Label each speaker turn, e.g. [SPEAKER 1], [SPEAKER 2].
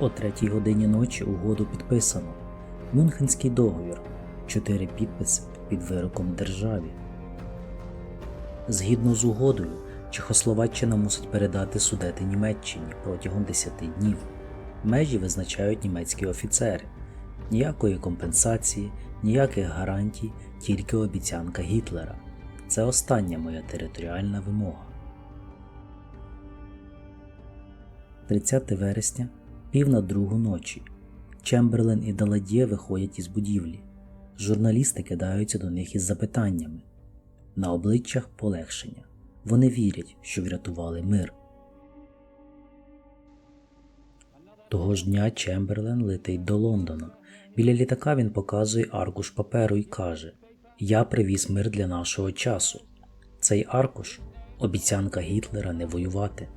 [SPEAKER 1] О третій годині ночі угоду підписано. Мюнхенський договір. Чотири підписи під вироком державі. Згідно з угодою, Чехословаччина мусить передати судети Німеччині протягом 10 днів. Межі визначають німецькі офіцери. Ніякої компенсації, ніяких гарантій, тільки обіцянка Гітлера. Це остання моя територіальна вимога. 30 вересня, пів на другу ночі. Чемберлен і Даладє виходять із будівлі. Журналісти кидаються до них із запитаннями. На обличчях полегшення. Вони вірять, що врятували мир. Того ж дня Чемберлен летить до Лондона. Біля літака він показує аркуш паперу і каже: Я привіз мир для нашого часу. Цей аркуш обіцянка Гітлера не воювати.